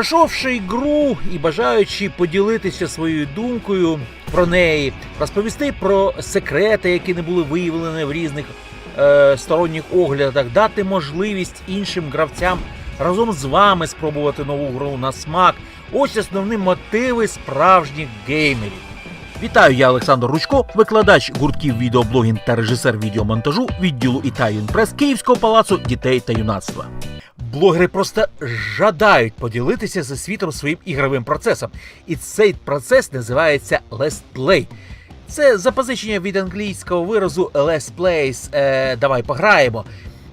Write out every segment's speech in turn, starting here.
Пройшовши гру і бажаючи поділитися своєю думкою про неї, розповісти про секрети, які не були виявлені в різних е, сторонніх оглядах, дати можливість іншим гравцям разом з вами спробувати нову гру на смак. Ось основні мотиви справжніх геймерів. Вітаю, я Олександр Ручко, викладач гуртків відеоблогінг та режисер відеомонтажу відділу Italian Press Київського палацу дітей та юнацтва. Блогери просто жадають поділитися зі світом своїм ігровим процесом. І цей процес називається Let's Play. Це запозичення від англійського виразу Let's Plays е, Давай пограємо.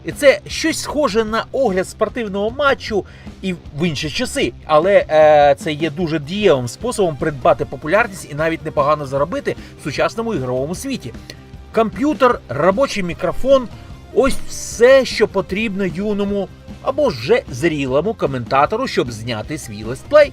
І це щось схоже на огляд спортивного матчу і в інші часи, але е, це є дуже дієвим способом придбати популярність і навіть непогано заробити в сучасному ігровому світі. Комп'ютер, робочий мікрофон ось все, що потрібно юному або вже зрілому коментатору, щоб зняти свій летсплей.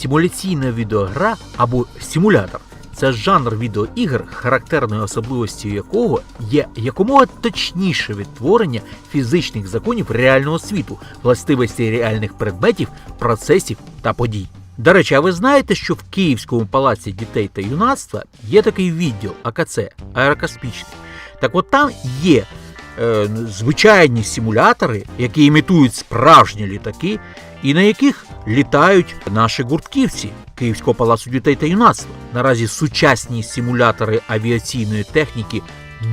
Симуляційна відеогра або симулятор це жанр відеоігр, характерною особливістю якого є якомога точніше відтворення фізичних законів реального світу, властивості реальних предметів, процесів та подій. До речі, а ви знаєте, що в Київському палаці дітей та юнацтва є такий відділ АКЦ аерокосмічний. Так от там є е, звичайні симулятори, які імітують справжні літаки, і на яких літають наші гуртківці Київського палацу дітей та юнацтва. Наразі сучасні симулятори авіаційної техніки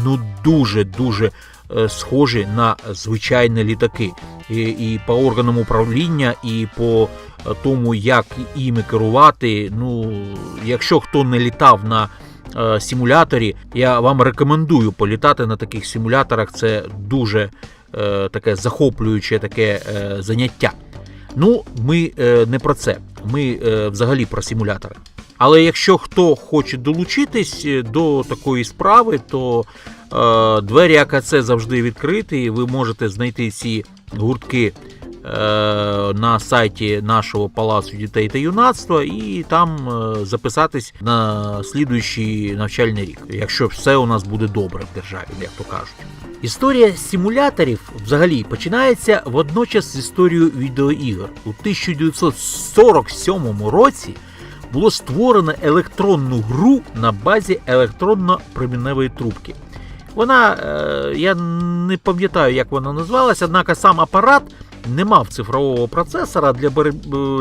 ну дуже дуже е, схожі на звичайні літаки. І, і по органам управління, і по е, тому, як іми керувати. Ну, якщо хто не літав на е, симуляторі, я вам рекомендую політати на таких симуляторах. Це дуже е, таке захоплююче таке е, заняття. Ну, ми е, не про це. Ми е, взагалі про симулятори. Але якщо хто хоче долучитись е, до такої справи, то е, двері АКЦ завжди відкриті. Ви можете знайти ці гуртки е, на сайті нашого палацу дітей та юнацтва і там е, записатись на слідуючий навчальний рік, якщо все у нас буде добре в державі, як то кажуть. Історія симуляторів взагалі починається водночас з історією відеоігор. У 1947 році було створено електронну гру на базі електронно-проміневої трубки. Вона, е, я не пам'ятаю, як вона називалася, однак сам апарат не мав цифрового процесора для, е,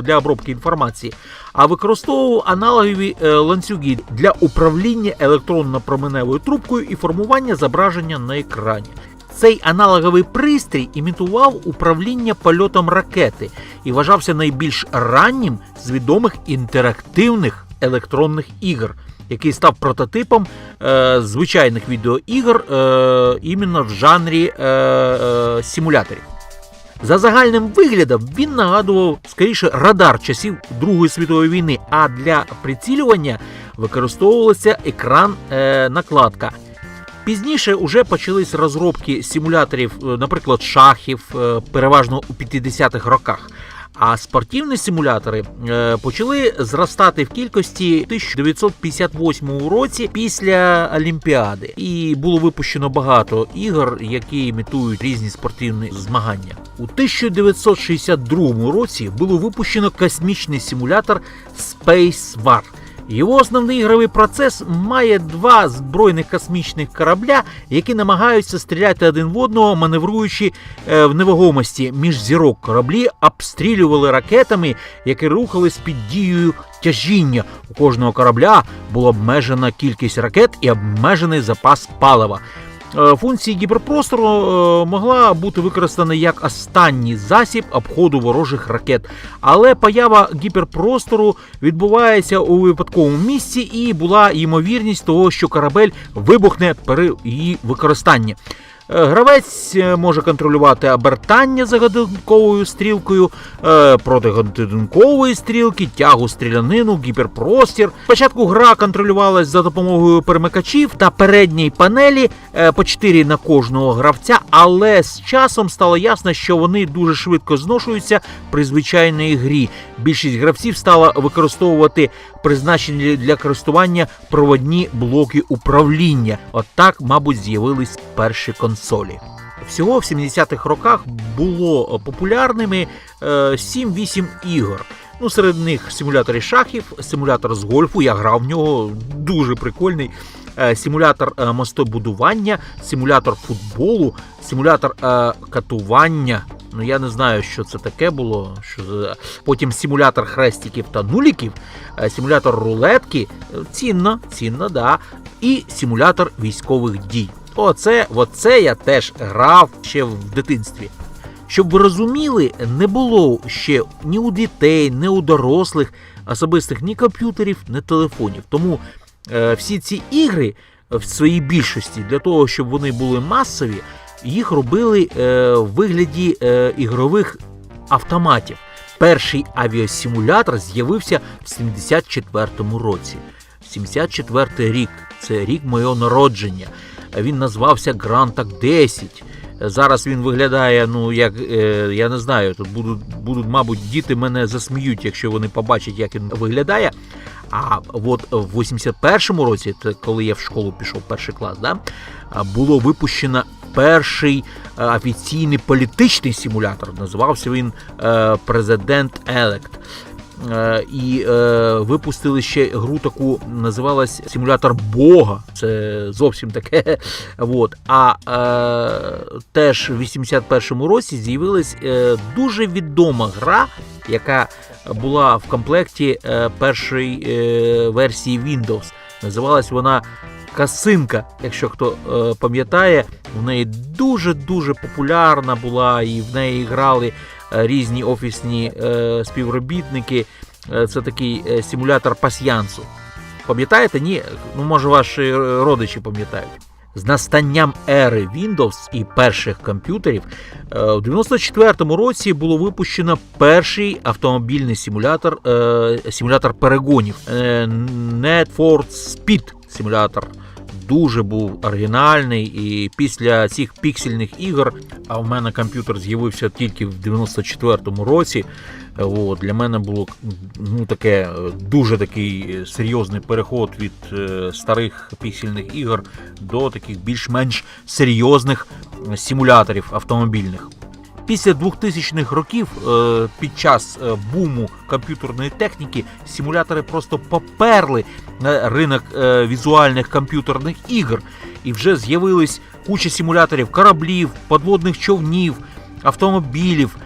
для обробки інформації, а використовував аналогові е, ланцюги для управління електронно-променевою трубкою і формування зображення на екрані. Цей аналоговий пристрій імітував управління польотом ракети і вважався найбільш раннім з відомих інтерактивних електронних ігор, який став прототипом е, звичайних відеоігор е, іменно в жанрі е, е, симуляторів. За загальним виглядом він нагадував скоріше радар часів Другої світової війни, а для прицілювання використовувався екран е, накладка. Пізніше вже почались розробки симуляторів, е, наприклад, шахів, е, переважно у 50-х роках. А спортивні симулятори е, почали зростати в кількості в 1958 році після Олімпіади, і було випущено багато ігор, які імітують різні спортивні змагання. У 1962 році було випущено космічний симулятор Space War. Його основний ігровий процес має два збройних космічних корабля, які намагаються стріляти один в одного, маневруючи е, в невагомості між зірок кораблі, обстрілювали ракетами, які рухались під дією тяжіння. У кожного корабля була обмежена кількість ракет і обмежений запас палива. Е, Функції гіперпростору е, могла бути використана як останній засіб обходу ворожих ракет, але поява гіперпростору відбувається у випадковому місці, і була ймовірність того, що корабель вибухне при її використанні. Е, Гравець е, може контролювати обертання за годинковою стрілкою, е, протигодинкової стрілки, тягу стрілянину, гіперпростір. Спочатку гра контролювалась за допомогою перемикачів та передньої панелі по 4 на кожного гравця, але з часом стало ясно, що вони дуже швидко зношуються при звичайній грі. Більшість гравців стала використовувати призначені для користування проводні блоки управління. Отак, мабуть, з'явились перші консолі. Всього в 70-х роках було популярними е, 7-8 ігор. Ну, серед них симулятори шахів, симулятор з гольфу. Я грав в нього дуже прикольний. Е, Симулятор е, мостобудування, симулятор футболу, симулятор е, катування. Ну я не знаю, що це таке було. Що. Потім симулятор хрестиків та нуліків, симулятор рулетки. Цінно, цінно, да. І симулятор військових дій. Оце, оце я теж грав ще в дитинстві. Щоб ви розуміли, не було ще ні у дітей, ні у дорослих особистих ні комп'ютерів, ні телефонів. Тому всі ці ігри в своїй більшості для того, щоб вони були масові, їх робили е, в вигляді е, ігрових автоматів. Перший авіасимулятор з'явився в 74-му році. 74 рік це рік моєго народження. Він назвався Грантак 10. Зараз він виглядає, ну як е, я не знаю, тут будуть, будуть, мабуть, діти мене засміють, якщо вони побачать, як він виглядає. А от в 81-му році, коли я в школу пішов, перший клас, да, було випущено перший е, офіційний політичний симулятор. Називався він е, Президент Елект. Е, І е, випустили ще гру таку, називалась Симулятор Бога. Це зовсім таке. От. А е, теж в 81-му році з'явилась дуже відома гра, яка була в комплекті першої версії Windows. Називалась вона Касинка, якщо хто е, пам'ятає, в неї дуже-дуже популярна була, і в неї грали різні офісні е, співробітники. Е, Це такий е, симулятор пасьянсу. Пам'ятаєте? Ні? Ну, може, ваші е, родичі пам'ятають. З настанням ери Windows і перших комп'ютерів е, у 94-му році було випущено перший автомобільний симулятор, е, симулятор перегонів е, Need for Speed симулятор. Дуже був оригінальний, і після цих піксельних ігор, а в мене комп'ютер з'явився тільки в 94-му році. е, От, для мене було ну, таке е, дуже такий е, серйозний переход від старих піксельних ігор до таких більш-менш серйозних симуляторів автомобільних. Після 2000-х років, е, під час е, буму комп'ютерної техніки, симулятори просто поперли на ринок е, візуальних комп'ютерних ігор, і вже з'явились куча симуляторів кораблів, подводних човнів, автомобілів,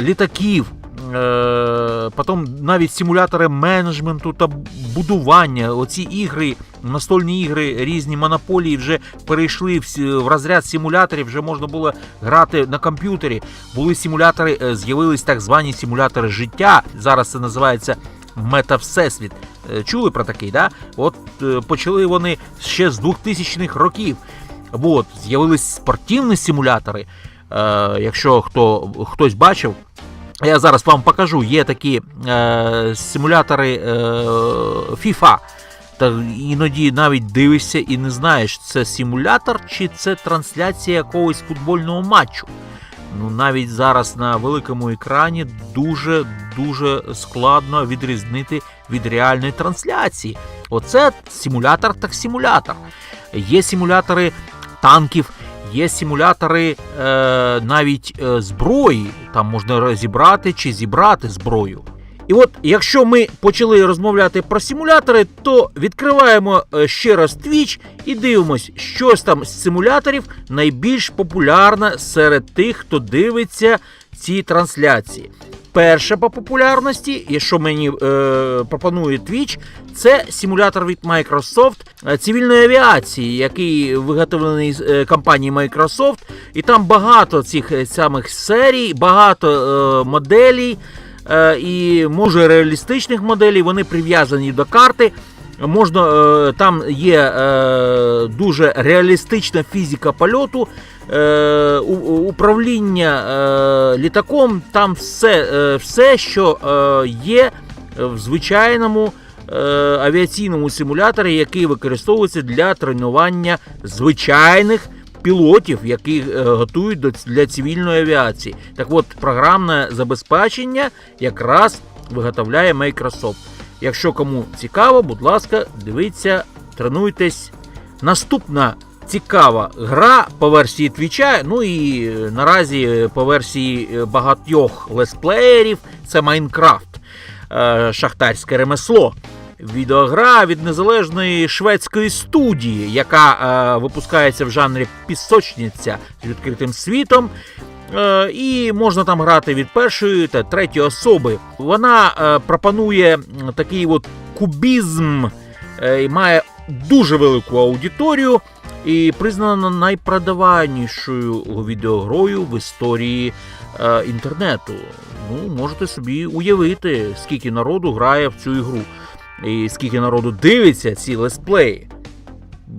літаків. Е, Потім навіть симулятори менеджменту та будування. Оці ігри, настольні ігри, різні монополії вже перейшли в, розряд симуляторів. Вже можна було грати на комп'ютері. Були симулятори, е, з'явились так звані симулятори життя. Зараз це називається Мета-Всесвіт. Е, Чули про такий, да? От почали вони ще з 2000-х років. От, з'явились спортивні симулятори. Якщо хто, хтось бачив, я зараз вам покажу, є такі е, симулятори е, FIFA. Та іноді навіть дивишся і не знаєш, це симулятор чи це трансляція якогось футбольного матчу. Ну, навіть зараз на великому екрані дуже дуже складно відрізнити від реальної трансляції. Оце симулятор так симулятор. Є симулятори танків, є симулятори е, навіть е, зброї. Там можна розібрати чи зібрати зброю. І от якщо ми почали розмовляти про симулятори, то відкриваємо е, ще раз Twitch і дивимось, що там з симуляторів найбільш популярне серед тих, хто дивиться ці трансляції. Перша по популярності, і що мені е, пропонує Twitch, це симулятор від Microsoft е, цивільної авіації, який виготовлений е, компанією Microsoft. І там багато цих е, самих серій, багато е, моделей і може реалістичних моделей. Вони прив'язані до карти. Можна е, там є е, дуже реалістична фізика польоту, е, управління е, літаком. Там все, е, все що е, є в звичайному е, авіаційному симуляторі, який використовується для тренування звичайних пілотів, які е, готують для цивільної авіації. Так от, програмне забезпечення якраз виготовляє Microsoft. Якщо кому цікаво, будь ласка, дивіться, тренуйтесь. Наступна цікава гра по версії Твіча, ну і е, наразі по версії е, багатьох лесплеєрів це Майнкрафт, шахтарське ремесло. Відеогра від незалежної шведської студії, яка е, випускається в жанрі пісочниця з відкритим світом. Е, і можна там грати від першої та третьої особи. Вона е, пропонує такий от кубізм е, і має дуже велику аудиторію і признана найпродаванішою відеогрою в історії е, інтернету. Ну, можете собі уявити, скільки народу грає в цю ігру, і скільки народу дивиться ці лесплеї.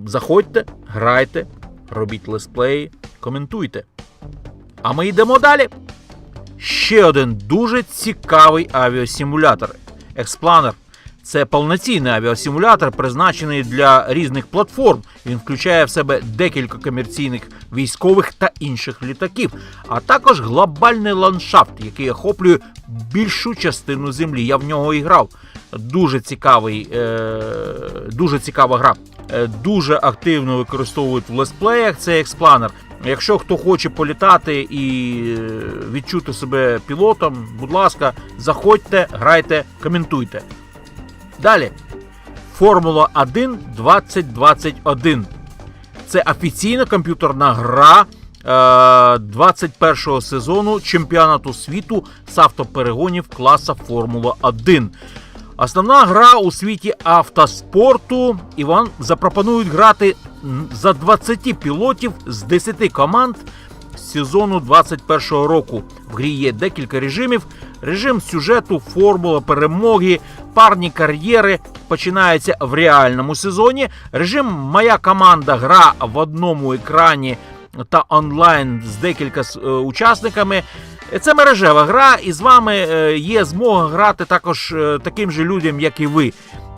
Заходьте, грайте, робіть лесплеї, коментуйте. А ми йдемо далі. Ще один дуже цікавий авіасимулятор. Експланер. Це повноцінний авіасимулятор, призначений для різних платформ. Він включає в себе декілька комерційних військових та інших літаків, а також глобальний ландшафт, який охоплює більшу частину землі. Я в нього і грав. Дуже цікавий, е, дуже цікава гра. Е, дуже активно використовують в лесплеях цей експланер. Якщо хто хоче політати і е, відчути себе пілотом, будь ласка, заходьте, грайте, коментуйте. Далі. Формула 1 2021. Це офіційна комп'ютерна гра е, 21-го сезону чемпіонату світу з автоперегонів класа Формула 1. Основна гра у світі автоспорту, і вам запропонують грати за 20 пілотів з 10 команд сезону 21-го року. В грі є декілька режимів. Режим сюжету, формула перемоги, парні кар'єри починається в реальному сезоні. Режим Моя команда гра в одному екрані та онлайн з декілька е, учасниками. Це мережева гра, і з вами е, є змога грати також е, таким же людям, як і ви.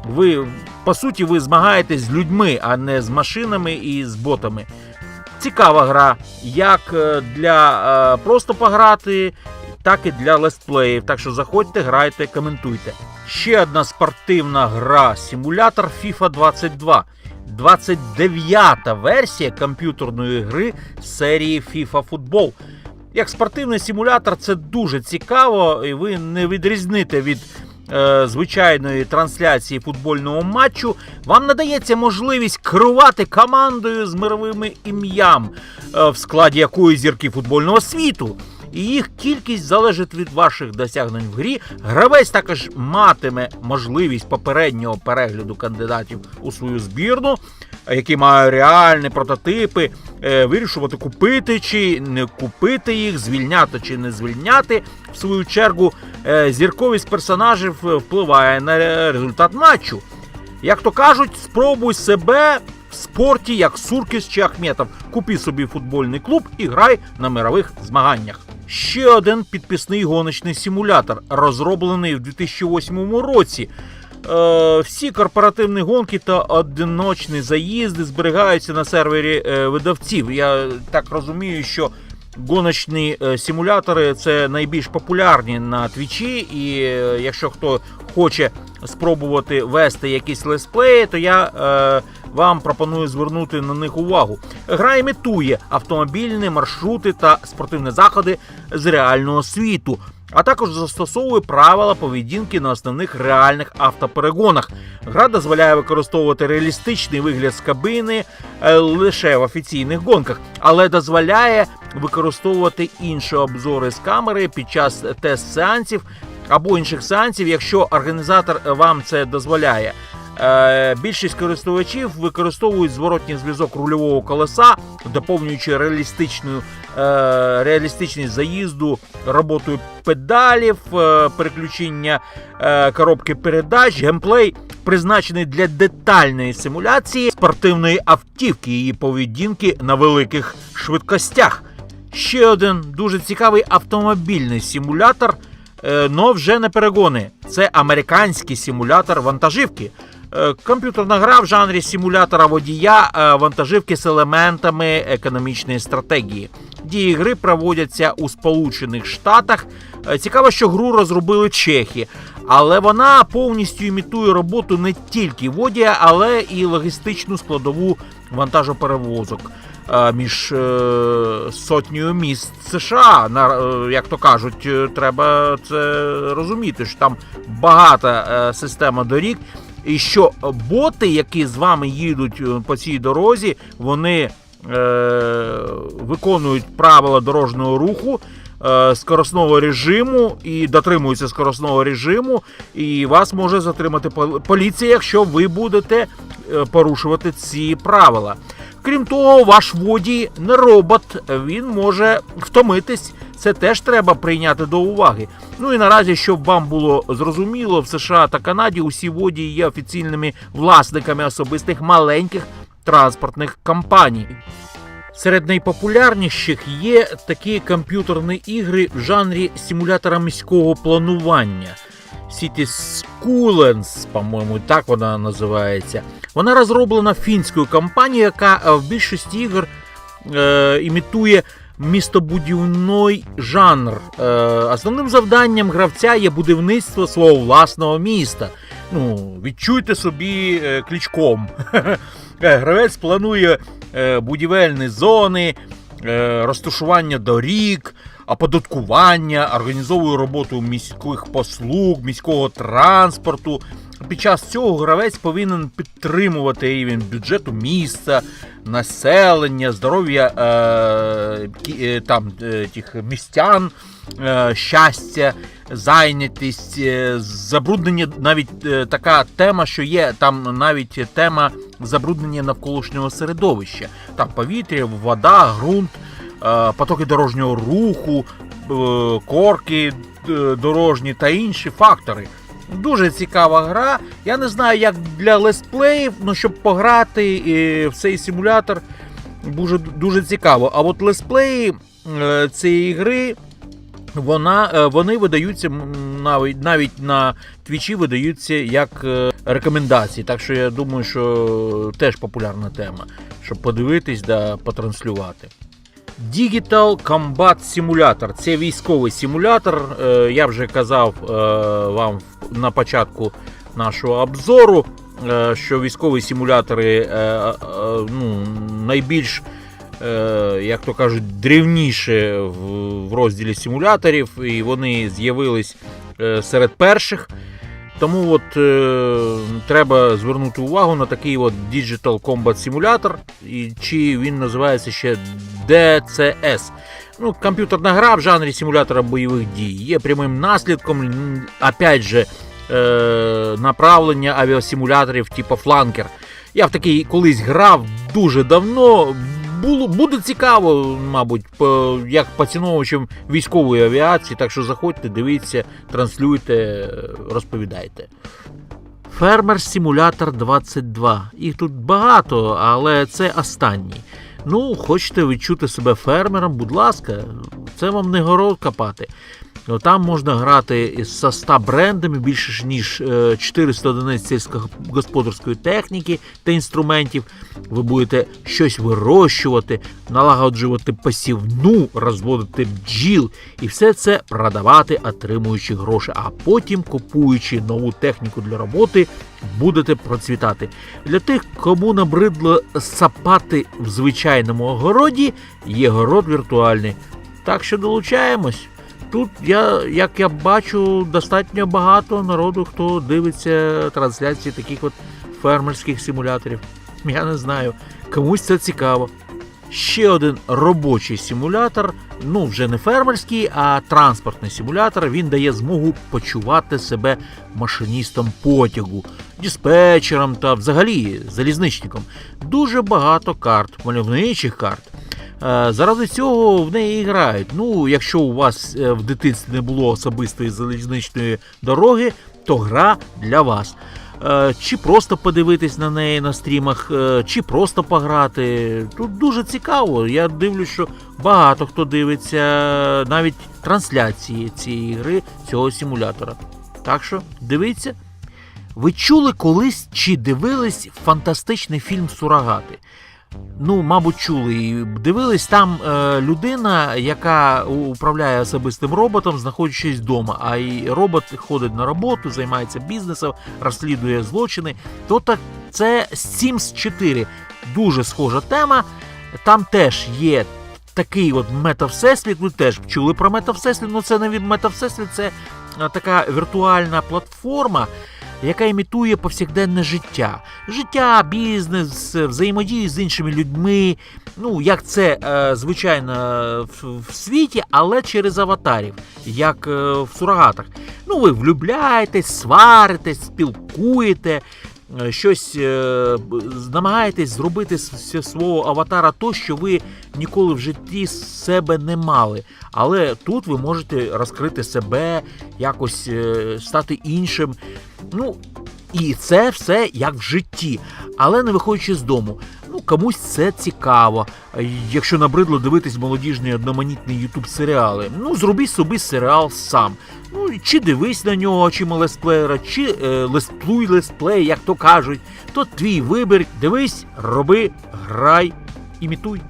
Ви, по суті, ви змагаєтесь з людьми, а не з машинами і з ботами. Цікава гра, як для просто пограти, так і для лестплеїв. Так що заходьте, грайте, коментуйте. Ще одна спортивна гра симулятор FIFA 22. 29-та версія комп'ютерної гри серії FIFA Football. Як спортивний симулятор, це дуже цікаво, і ви не відрізните від е, звичайної трансляції футбольного матчу. Вам надається можливість керувати командою з мировими ім'ям, е, в складі якої зірки футбольного світу. І їх кількість залежить від ваших досягнень в грі. Гравець також матиме можливість попереднього перегляду кандидатів у свою збірну, які мають реальні прототипи, е, вирішувати купити чи не купити їх, звільняти чи не звільняти. В свою чергу, е, зірковість персонажів впливає на результат матчу. Як то кажуть, спробуй себе спорті, як Суркіс чи Ахметов. Купи собі футбольний клуб і грай на мирових змаганнях. Ще один підписний гоночний симулятор, розроблений в 2008 році. Е, всі корпоративні гонки та одиночні заїзди зберігаються на сервері е, видавців. Я так розумію, що гоночні е, симулятори це найбільш популярні на твічі, і е, якщо хто хоче спробувати вести якісь лесплеї, то я е, вам пропоную звернути на них увагу. Гра імітує автомобільні маршрути та спортивні заходи з реального світу. А також застосовує правила поведінки на основних реальних автоперегонах. Гра дозволяє використовувати реалістичний вигляд з кабини е, лише в офіційних гонках, але дозволяє використовувати інші обзори з камери під час тест-сеансів або інших сеансів, якщо організатор вам це дозволяє. Е, Більшість користувачів використовують зворотній зв'язок рульового колеса, доповнюючи реалістичну, е, реалістичність заїзду роботою педалів, е, переключення коробки передач, геймплей призначений для детальної симуляції спортивної автівки її поведінки на великих швидкостях. Ще один дуже цікавий автомобільний симулятор, е, но вже не перегони. Це американський симулятор вантажівки. Е, Комп'ютерна гра в жанрі симулятора водія е, вантажівки з елементами економічної стратегії. Дії гри проводяться у Сполучених Штатах. Е, Цікаво, що гру розробили чехи, але вона повністю імітує роботу не тільки водія, але і логістичну складову вантажоперевозок між сотнею міст США. На, як то кажуть, треба це розуміти, що там багата система доріг. І що боти, які з вами їдуть е, по цій дорозі, вони е, виконують правила дорожнього руху, е, скоросного режиму і дотримуються скоросного режиму, і вас може затримати пол- поліція, якщо ви будете е, порушувати ці правила. Крім того, ваш водій не робот, він може втомитись. Це теж треба прийняти до уваги. Ну і наразі, щоб вам було зрозуміло, в США та Канаді усі водії є офіційними власниками особистих маленьких транспортних компаній. Серед найпопулярніших є такі комп'ютерні ігри в жанрі симулятора міського планування. City Schools, по-моєму, так вона називається. Вона розроблена фінською компанією, яка в більшості ігор е, імітує містобудівний жанр. Е, основним завданням гравця є будівництво свого власного міста. Ну, відчуйте собі е, клічком. Е, Гравець планує е, будівельні зони, розташування доріг, оподаткування, організовує роботу міських послуг, міського транспорту. Під час цього гравець повинен підтримувати рівень бюджету міста, населення, здоров'я е, е, там, е, тих містян, е, щастя, зайнятість, е, забруднення, навіть е, така тема, що є там навіть тема забруднення навколишнього середовища. Там повітря, вода, ґрунт, е, потоки дорожнього руху, е, корки е, дорожні та інші фактори. Дуже цікава гра. Я не знаю, як для летсплеїв, але щоб пограти в цей симулятор дуже, дуже цікаво. А от летсплеї е, цієї гри. Вона, е, вони видаються навіть навіть на твічі видаються як е, рекомендації. Так що я думаю, що теж популярна тема, щоб подивитись да потранслювати. Digital Combat Simulator це військовий симулятор. Е, Я вже казав е, вам на початку нашого обзору, е, що військові симулятори ну, найбільш, як то кажуть, древніші в- розділі симуляторів, і вони з'явились серед перших. Тому от е, треба звернути увагу на такий от Digital Combat Simulator, і чи він називається ще DCS. Ну, комп'ютерна гра в жанрі симулятора бойових дій є прямим наслідком, опять же, е, направлення авіасимуляторів типу фланкер. Я в такий колись грав дуже давно. Було, буде цікаво, мабуть, по, як поціновувачем військової авіації, так що заходьте, дивіться, транслюйте, розповідайте. Фермер Симулятор 22. Їх тут багато, але це останній. Ну, хочете відчути себе фермером, будь ласка, це вам не город копати. Ну, Там можна грати со 100 брендами більше ніж е, 400 одиниць сільськогосподарської техніки та інструментів. Ви будете щось вирощувати, налагоджувати посівну, розводити бджіл і все це продавати, отримуючи гроші. А потім, купуючи нову техніку для роботи, будете процвітати. Для тих, кому набридло сапати в звичайному огороді, є город віртуальний. Так що долучаємось. Тут я, як я бачу, достатньо багато народу, хто дивиться трансляції таких от фермерських симуляторів. Я не знаю, комусь це цікаво. Ще один робочий симулятор, ну вже не фермерський, а транспортний симулятор. Він дає змогу почувати себе машиністом потягу, диспетчером та взагалі залізничником. Дуже багато карт, мальовничих карт. Е, Заради цього в неї і грають. Ну, якщо у вас е, в дитинстві не було особистої залізничної дороги, то гра для вас. Е, Чи просто подивитись на неї на стрімах, чи просто пограти. Тут дуже цікаво. Я дивлюсь, що багато хто дивиться навіть трансляції цієї гри, цього симулятора. Так що дивіться. Ви чули колись чи дивились фантастичний фільм Сурагати? Ну, мабуть, чули і дивились там е, людина, яка управляє особистим роботом, знаходячись вдома. А і робот ходить на роботу, займається бізнесом, розслідує злочини. То так це Sims 4. Дуже схожа тема. Там теж є такий от метавсесвіт. Ви теж чули про метавсесвіт, ну це не від метавсесвіт, це е, така віртуальна платформа яка імітує повсякденне життя. Життя, бізнес, взаємодію з іншими людьми. Ну, як це е, звичайно в, в світі, але через аватарів, як е, в сурогатах. Ну, ви влюбляєтесь, сваритесь, спілкуєте. Е, Щось е, намагаєтесь зробити з свого аватара то, що ви ніколи в житті з себе не мали. Але тут ви можете розкрити себе, якось е, стати іншим. Ну, і це все як в житті, але не виходячи з дому. Комусь це цікаво. Якщо набридло дивитись молодіжні одноманітні ютуб серіали, ну зробіть собі серіал сам. Ну, чи дивись на нього, чи лесплеєра, чи е, лесплуй лесплей, як то кажуть, то твій вибір. Дивись, роби, грай, імітуй.